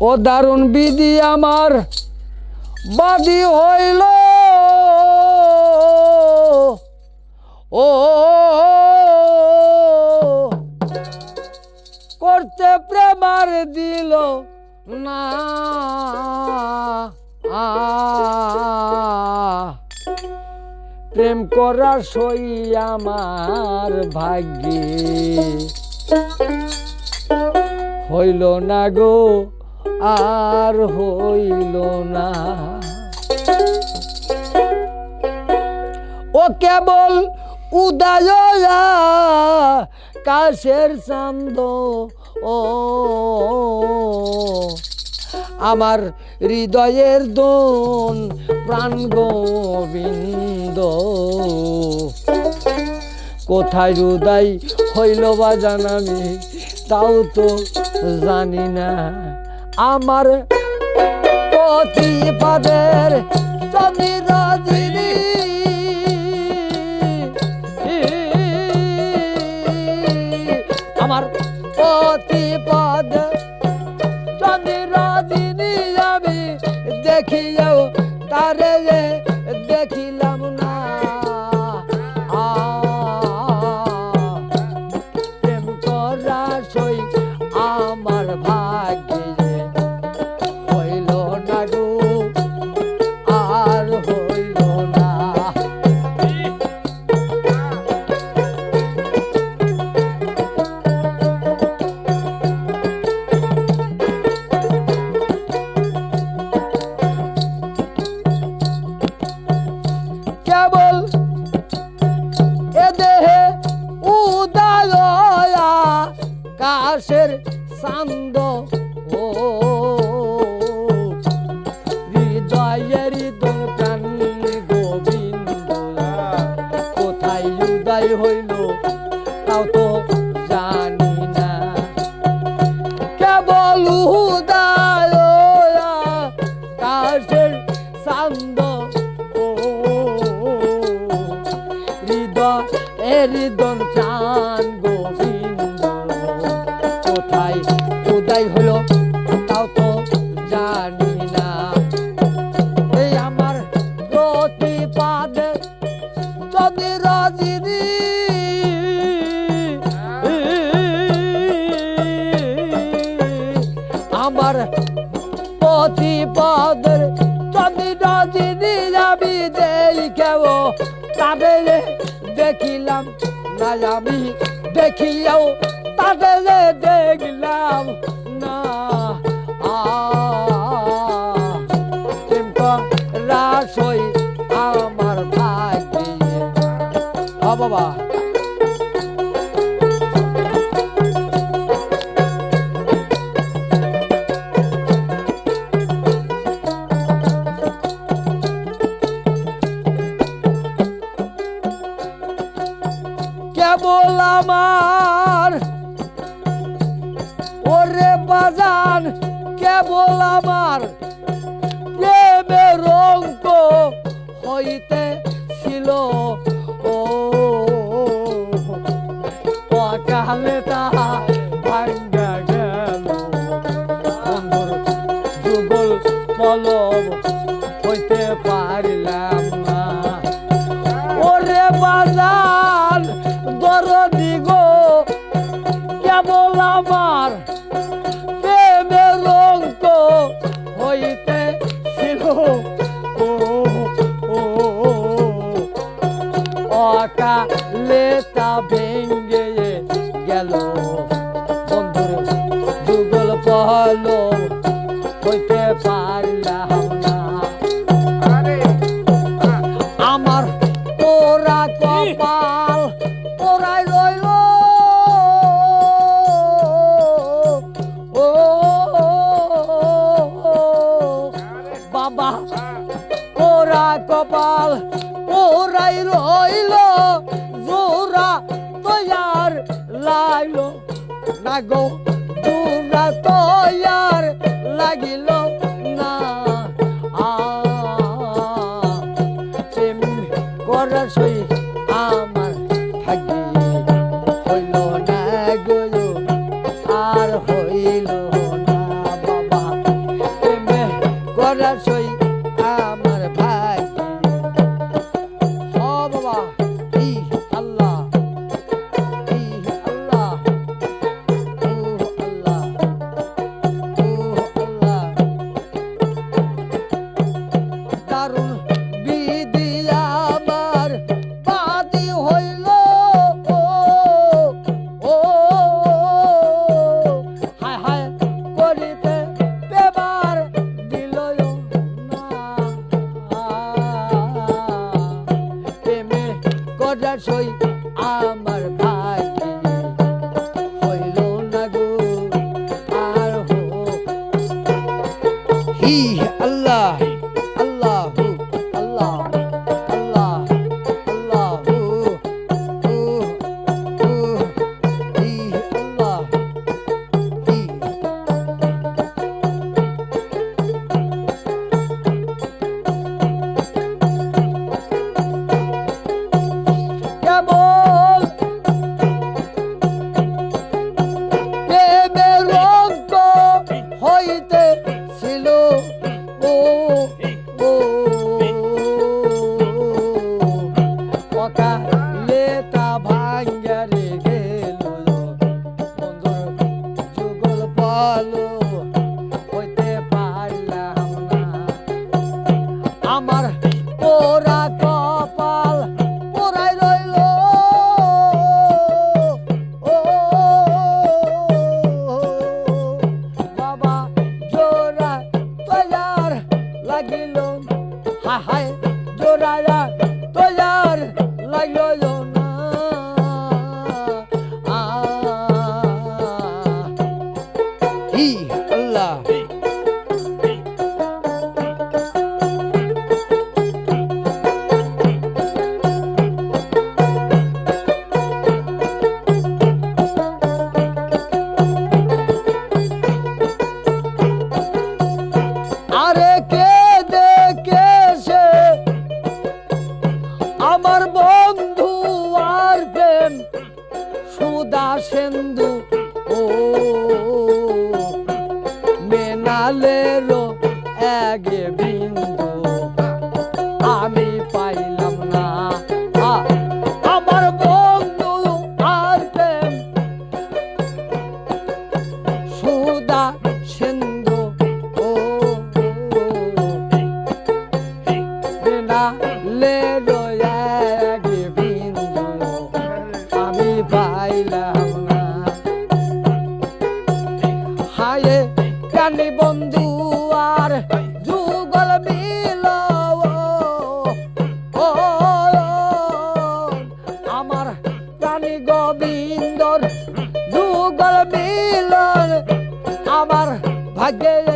ও দারুণ বিধি আমার। বাদী হইল। ও করতে প্রেমার দিল না। প্রেম করার সই আমার ভাগ্যে। হইল না গো আর হইল না। ও কেবল উদয় কাশের চান্দ, ও। আমার হৃদয়ের দোন প্রাণ গোবিন্দ। কোথায় হৃদয় হইল বা জানামি তাও তো জানি না। আমার প্রতিপাদের তুমি কাশের চান্দ। তাদের দেখিলাম না আমি দেখিয়াও তাদের হইতে ছিল। ও অকালে তাহা ভাঙ্গা গেল। যুগল পলব হইতে পারিলাম না। ওরে বাজান, দরদি গো, কেবল আমার হইতে পারলাম না। আমার পোড়া কপাল পোড়াই রইল। ও বাবা পোড়া কপাল পোড়াই রইল। জোরা তৈয়ার লাইল। না গো তৈয়ার লাগিল না। সই ওরা কর পাইলাম না হায়, প্রাণী বন্ধু আর যুগল বিল আমার প্রাণী গোবিন্দর যুগল বিল আমার ভাগ্যে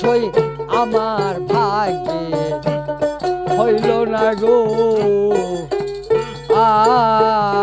সই আমার ভাগ্যে হইল না গো। আ